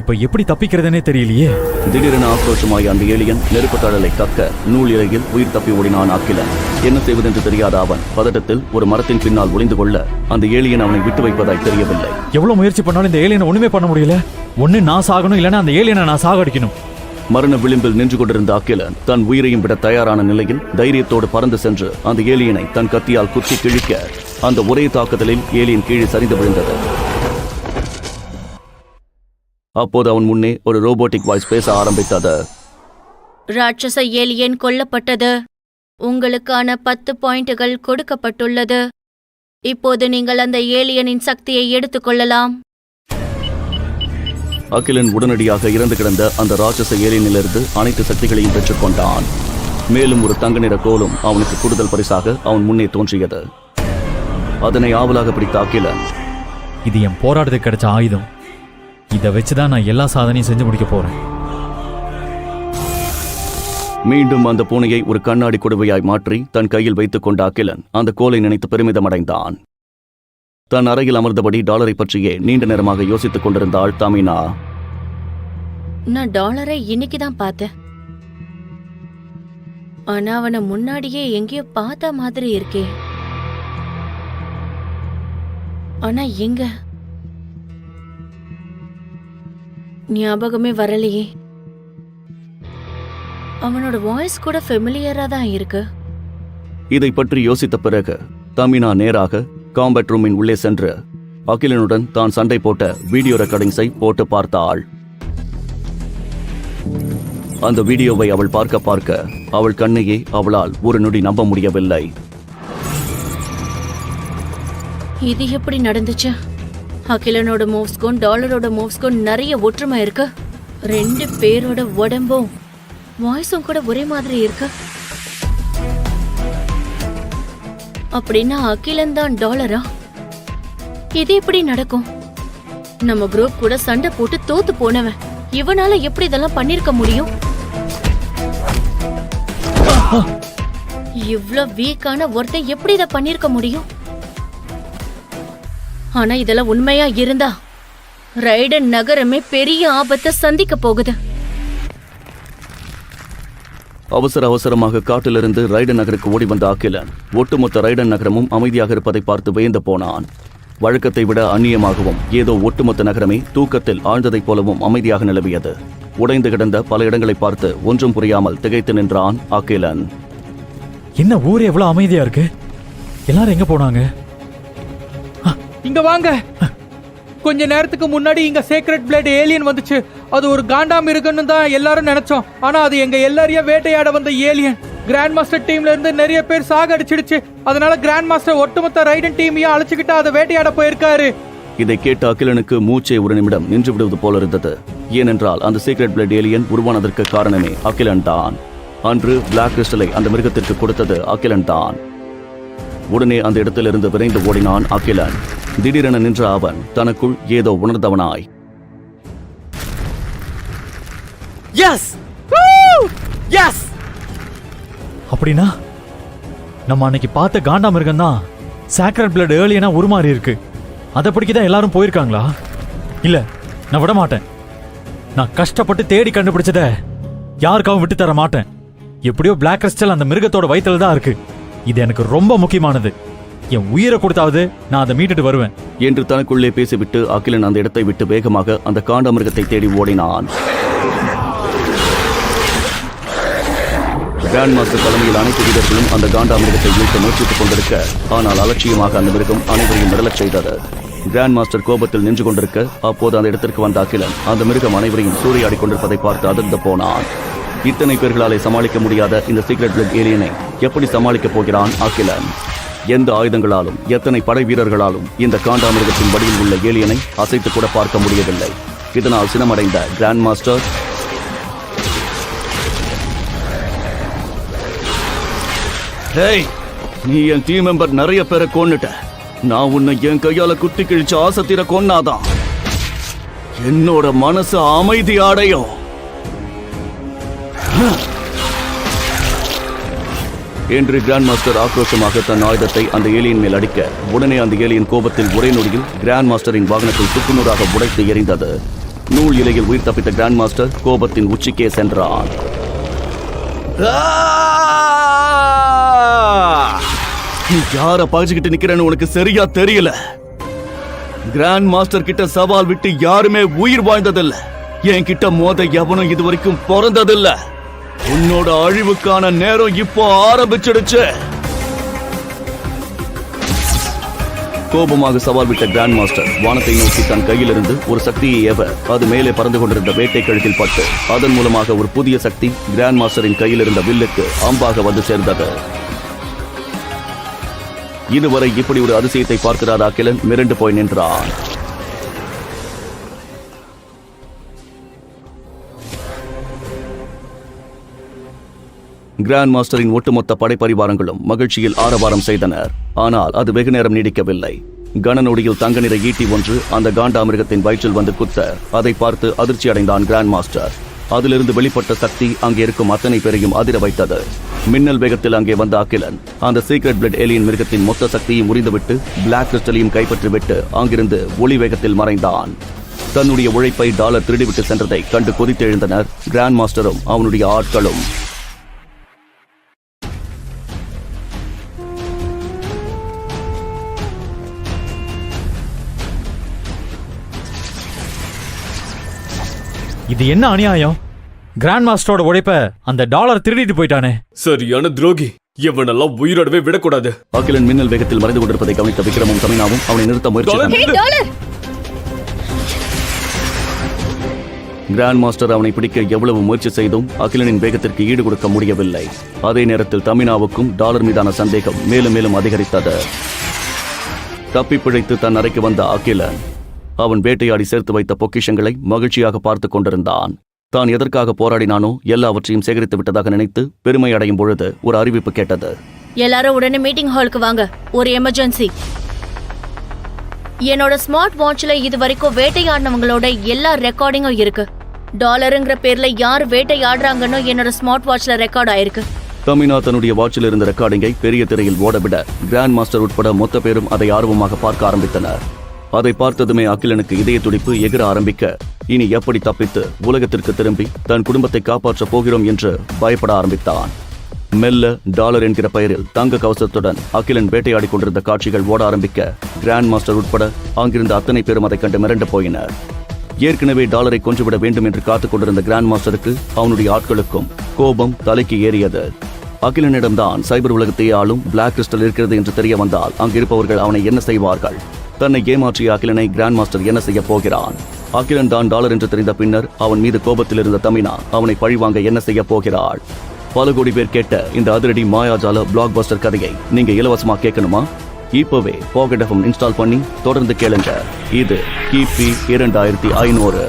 இப்ப எப்படி தப்பிக்கிறதுனே தெரியலையே. திடீரென ஆக்ரோஷமாய் அந்த ஏலியன் நெருப்பு தழலை கக்க நூல் இலையில் உயிர் தப்பி ஓடினான் அக்கிலன் என்ன செய்வதென்று தெரியாத அவன் பதட்டத்தில் ஒரு மரத்தின் பின்னால் ஒளிந்து கொள்ள அந்த ஏலியன் அவனை விட்டு வைப்பதாய் தெரியவில்லை. எவ்வளவு முயற்சி பண்ணாலும் இந்த ஏலியனை ஒண்ணுமே பண்ண முடியல. ஒண்ணு நான் சாகணும் இல்லைன்னா அந்த ஏலியனை நான் சாகடிக்கணும். மரண விளிம்பில் நின்று கொண்டிருந்த அக்கிலன் தன் உயிரையும் விட தயாரான நிலையில் தைரியத்தோடு பறந்து சென்று அந்த ஏலியனை தன் கத்தியால் குத்தி கிழிக்க அந்த ஒரே தாக்குதலில் ஏலியன் கீழே சரிந்து விழுந்தது. அப்போது அவன் முன்னே ஒரு ரோபோட்டிக் வாய்ஸ் பேச ஆரம்பித்தது. ராட்சச ஏலியன் கொல்லப்பட்டது. உங்களுக்கான பத்து பாயிண்டுகள் கொடுக்கப்பட்டுள்ளது. இப்போது நீங்கள் அந்த ஏலியனின் சக்தியை எடுத்துக்கொள்ளலாம். அகிலன் உடனடியாக இறந்து கிடந்த அந்த ராட்சச ஏலியனிலிருந்து அனைத்து சக்திகளையும் பெற்றுக்கொண்டான் மேலும் ஒரு தங்க நிற கோலும் அவனுக்கு கூடுதல் பரிசாக அவன் முன்னே தோன்றியது. அதனை ஆவலாக பிடித்த அகிலன் இது என் போராட்டத்துக்கு கிடைச்ச ஆயுதம். இதை வச்சுதான் நான் எல்லா சாதனையும் செஞ்சு முடிக்க போறேன். மீண்டும் அந்த பூனையை ஒரு கண்ணாடி குடுவையாய் மாற்றி தன் கையில் வைத்துக் கொண்ட அகிலன் அந்த கோலை நினைத்து பெருமிதமடைந்தான். தன் அறையில் அமர்ந்தபடி டாலரை பற்றியே நீண்ட நேரமாக யோசித்துக் கொண்டிருந்தாள் தமினா. நான் டாலரை இன்னைக்கு தான் பார்த்தேன். ஆனா அவனை முன்னாடியே எங்கேயோ பார்த்த மாதிரி இருக்கே. ஆனா எங்க? ஞாபகமே வரலையே. அவனோட வாய்ஸ் கூட ஃபெமிலியரா தான் இருக்கு. இதை பற்றி யோசித்த பிறகு தமினா நேராக காம்பேட் ரூமின் உள்ளே சென்று அகிலனுடன் தான் சண்டை போட்ட வீடியோ ரெக்கார்டிங்ஸை போட்டு பார்த்தாள். அந்த வீடியோவை அவள் பார்க்க பார்க்க அவள் கண்ணையே அவளால் ஒரு நொடி நம்ப முடியவில்லை. இது எப்படி நடந்துச்சு? அகிலனோட மூவ்ஸ்க்கும் டாலரோட மூவ்ஸ்க்கும் நிறைய ஒற்றுமை இருக்கு. ரெண்டு பேரோட உடம்பும் வாய்ஸும் கூட ஒரே மாதிரி இருக்கு. அப்படின்னா அகிலன் தான் டாலரா இது எப்படி நடக்கும்? நம்ம குரூப் கூட சண்டை போட்டு தோத்து போனவன். இவனால எப்படி இதெல்லாம் பண்ணிருக்க முடியும்? இவ்ளோ வீக்கான ஒருத்தன் எப்படி இதை பண்ணிருக்க முடியும்? ஆனா இதெல்லாம் உண்மையா இருந்தா? ரைடன் நகரமே பெரிய ஆபத்தை சந்திக்க போகுது. அவசர அவசரமாக காட்டிலிருந்து ரைடன் நகருக்கு ஓடி வந்த அகிலன் ஒட்டுமொத்த ரைடன் நகரமும் அமைதியாக இருப்பதை பார்த்து வியந்து போனான். வழக்கத்தை விட அந்நியமாகவும் ஏதோ ஒட்டுமொத்த நகரமே தூக்கத்தில் ஆழ்ந்ததைப் போலவும் அமைதியாக நிலவியது. உடைந்து கிடந்த பல இடங்களை பார்த்து ஒன்றும் புரியாமல் திகைத்து நின்றான் அகிலன். என்ன ஊரே எவ்வளவு அமைதியா இருக்கு? எல்லாரும் எங்க போனாங்க? இங்க வாங்க. கொஞ்ச நேரத்துக்கு முன்னாடி இங்க சேக்ரெட் பிளேட் ஏலியன் வந்துச்சு. அது ஒரு காண்டாம் இருக்குன்னு தான் எல்லாரும் நினைச்சோம். ஆனா அது எங்க எல்லாரையும் வேட்டையாட வந்த ஏலியன் கிராண்ட் மாஸ்டர் டீம்ல இருந்து நிறைய பேர் சாக அடிச்சிடுச்சு. அதனால கிராண்ட் மாஸ்டர் ஒட்டுமொத்த ரைடன் டீமையும் அழைச்சுக்கிட்டு அதை வேட்டையாட போயிருக்காரு. இதை கேட்ட அகிலனுக்கு மூச்சே ஒரு நிமிடம் நின்று விடுவது போல இருந்தது. ஏனென்றால் அந்த சீக்ரெட் பிளட் ஏலியன் உருவானதற்கு காரணமே அகிலன் தான். அன்று பிளாக் கிறிஸ்டலை அந்த மிருகத்திற்கு கொடுத்தது அகிலன் தான். உடனே அந்த இடத்திலிருந்து விரைந்து ஓடினான் அகிலன். திடீரென நின்ற அவன் தனக்குள் ஏதோ உணர்ந்தவனாய். எஸ் எஸ் அப்படின்னா நம்ம அன்னைக்கு பார்த்த காண்டா மிருகம் தான் சாக்ரட் பிளட் ஏர்லியனா உருமாறி இருக்கு. அதை பிடிக்க தான் எல்லாரும் போயிருக்காங்களா? இல்ல நான் விட மாட்டேன். நான் கஷ்டப்பட்டு தேடி கண்டுபிடிச்சத யாருக்காவும் விட்டு தர மாட்டேன். எப்படியோ பிளாக் கிறிஸ்டல் அந்த மிருகத்தோட வயித்துல தான் இருக்கு. இது எனக்கு ரொம்ப முக்கியமானது. என் உயிரை கொடுத்தாவது நான் அதை மீட்டுட்டு வருவேன். என்று தனக்குள்ளே பேசிவிட்டு அகிலன் அந்த இடத்தை விட்டு வேகமாக அந்த காண்டமிருகத்தை தேடி ஓடினான். கிராண்ட் மாஸ்டர் தலைமையில் அனைத்து வீரர்களும் அந்த காண்டா மிருகத்தை மீட்க முயற்சித்துக் கொண்டிருக்க ஆனால் அலட்சியமாக அந்த மிருகம் அனைவரையும் மிரளச் செய்தது. கிராண்ட் மாஸ்டர் கோபத்தில் நின்று கொண்டிருக்க அப்போது அந்த இடத்திற்கு வந்த அகிலன் அந்த மிருகம் அனைவரையும் சூறையாடி கொண்டிருப்பதை பார்த்து அதிர்ந்து போனான். இத்தனை பேர்களாலே சமாளிக்க முடியாத இந்த சீக்ரெட் பிளட் ஏலியனை எப்படி சமாளிக்கப் போகிறான் அகிலன்? எந்த ஆயுதங்களாலும் எத்தனை படை வீரர்களாலும் இந்த காண்டாமிருகத்தின் வடிவில் உள்ள ஏலியனை அசைத்து கூட பார்க்க முடியவில்லை. இதனால் சினமடைந்த கிராண்ட் மாஸ்டர் ஹேய் நீ என் டீம் மெம்பர் நிறைய பேரை கொன்னுட்ட. நான் உன்னை என் கையால குத்தி கிழிச்சு ஆசத்திர கொன்னாதான். என்னோட மனசு அமைதி அடையும். என்று கிராண்ட் மாஸ்டர் ஆக்ரோஷமாக தன் ஆயுதத்தை அந்த ஏலியன் மேல் அடிக்க உடனே அந்த ஏலியன் கோபத்தில் ஒரே நொடியில் கிராண்ட் மாஸ்டரின் வாகனத்தை சுக்குநூறாக உடைத்து எறிந்தது. நூல் இலையில் உயிர் தப்பித்த கிராண்ட் மாஸ்டர் கோபத்தின் உச்சிக்கே சென்றான். நீ யார பாய்ச்சிக்கிட்டு நிக்கிறேன்னு உனக்கு சரியா தெரியல. கிராண்ட் மாஸ்டர் கிட்ட சவால் விட்டு யாருமே உயிர் வாழ்ந்ததில்ல. என் கிட்ட மோத எவனும் இது வரைக்கும் பிறந்ததில்ல. உன்னோட அழிவுக்கான நேரம் இப்போ ஆரம்பிச்சிடுச்சு. கோபமாக சவால் விட்ட கிராண்ட் மாஸ்டர் வானத்தை நோக்கி தன் கையிலிருந்து ஒரு சக்தியை ஏவ அது மேலே பறந்து கொண்டிருந்த வேட்டை கழுத்தில் பட்டு அதன் மூலமாக ஒரு புதிய சக்தி கிராண்ட் மாஸ்டரின் கையில் இருந்த வில்லுக்கு அம்பாக வந்து சேர்ந்தது. இதுவரை இப்படி ஒரு அதிசயத்தை பார்க்கிறார் அகிலன் மிரண்டு போய் நின்றான். கிராண்ட் மாஸ்டரின் ஒட்டுமொத்த படைப்பரிவாரங்களும் மகிழ்ச்சியில் ஆரவாரம் செய்தனர். ஆனால் அது வெகு நேரம் நீடிக்கவில்லை. கனநொடியில் தங்க நிற ஈட்டி ஒன்று அந்த காண்டாமிருகத்தின் வயிற்றில் வந்து குத்த அதை பார்த்து அதிர்ச்சி அடைந்தான் கிராண்ட் மாஸ்டர் அதிலிருந்து வெளிப்பட்ட சக்தி அங்கே இருக்கும் அத்தனை பேரையும் அதிர வைத்தது. மின்னல் வேகத்தில் அங்கே வந்த அகிலன் அந்த சீக்ரெட் பிளட் ஏலியன் மிருகத்தின் மொத்த சக்தியை முறிந்துவிட்டு பிளாக் கிறிஸ்டலையும் கைப்பற்றிவிட்டு அங்கிருந்து ஒளி வேகத்தில் மறைந்தான். தன்னுடைய உழைப்பை டாலர் திருடிவிட்டு சென்றதை கண்டு கொதித்தெழுந்தனர் கிராண்ட் மாஸ்டரும் அவனுடைய ஆட்களும். இது என்ன அநியாயம்? கிராண்ட் மாஸ்டரோட உழைப்ப அந்த டாலர் திருடிட்டு போயிட்டானே. சரியான துரோகி. எவனெல்லாம் உயிரோடவே விடக்கூடாது. அகிலன் மின்னல் வேகத்தில் மறைந்து கொண்டிருப்பதை கவனித்த விக்ரமும் தமினாவும் அவனை நிறுத்த டாலர்! கிராண்ட் மாஸ்டர் அவனை பிடிக்க எவ்வளவு முயற்சி செய்தும் அகிலனின் வேகத்திற்கு ஈடு கொடுக்க முடியவில்லை. அதே நேரத்தில் தமினாவுக்கும் டாலர் மீதான சந்தேகம் மேலும் மேலும் அதிகரித்தது. தப்பி பிழைத்து தன் அறைக்கு வந்த அகிலன் அவன் வேட்டையாடி சேர்த்து வைத்த பொக்கிஷங்களை மகிழ்ச்சியாக பார்த்து கொண்டிருந்தான். தான் எதற்காக போராடினானோ எல்லாவற்றையும் சேகரித்து விட்டதாக நினைத்து பெருமை அடையும் பொழுது ஒரு அறிவிப்பு கேட்டது. எல்லாரும் உடனே மீட்டிங் ஹாலுக்கு வாங்க. ஒரு எமர்ஜென்சி என்னோட ஸ்மார்ட் வாட்ச்ல இது வரைக்கும் வேட்டையாடினவங்களோட எல்லா ரெக்கார்டிங்கும் இருக்கு. டாலருங்கிற பேர்ல யார் வேட்டையாடுறாங்கன்னு என்னோட ஸ்மார்ட் வாட்ச்ல ரெக்கார்ட் ஆயிருக்கு. தமினா தன்னுடைய வாட்சில் இருந்த ரெக்கார்டிங்கை பெரிய திரையில் ஓடவிட கிராண்ட் மாஸ்டர் உட்பட மொத்த பேரும் அதை ஆர்வமாக பார்க்க ஆரம்பித்தனர். அதை பார்த்ததுமே அகிலனுக்கு இதய துடிப்பு எகிர ஆரம்பிக்க இனி எப்படி தப்பித்து உலகத்திற்கு திரும்பி தன் குடும்பத்தை காப்பாற்றப் போகிறோம் என்று பயப்பட ஆரம்பித்தான். மெல்ல டாலர் என்கிற பெயரில் தங்க கவசத்துடன் அகிலன் வேட்டையாடி கொண்டிருந்த காட்சிகள் ஓட ஆரம்பிக்க கிராண்ட் மாஸ்டர் உட்பட அங்கிருந்த அத்தனை பேரும் அதைக் கண்டு மிரண்டு போயினர். ஏற்கனவே டாலரை கொன்றுவிட வேண்டும் என்று காத்துக் கொண்டிருந்த கிராண்ட் மாஸ்டருக்கு அவனுடைய ஆட்களுக்கும் கோபம் தலைக்கு ஏறியது. அகிலனிடம்தான் சைபர் உலகத்தை ஆளும் பிளாக் கிறிஸ்டல் இருக்கிறது என்று தெரிய வந்தால் அங்கிருப்பவர்கள் அவனை என்ன செய்வார்கள்? தன்னை ஏமாற்றிய அகிலனை கிராண்ட் மாஸ்டர் என்ன செய்ய போகிறான்? அகிலன் தான் டாலர் என்று தெரிந்த பின்னர் அவன் மீது கோபத்தில் இருந்த தமினா அவனை பழிவாங்க என்ன செய்ய போகிறாள்? பல கோடி பேர் கேட்ட இந்த அதிரடி மாயாஜால பிளாக் பஸ்டர் கதையை நீங்க இலவசமா கேட்கணுமா? இப்பவே பாக்கெட் எஃப்எம் இன்ஸ்டால் பண்ணி தொடர்ந்து கேளுங்க. இது கிபி இரண்டாயிரத்தி ஐநூறு.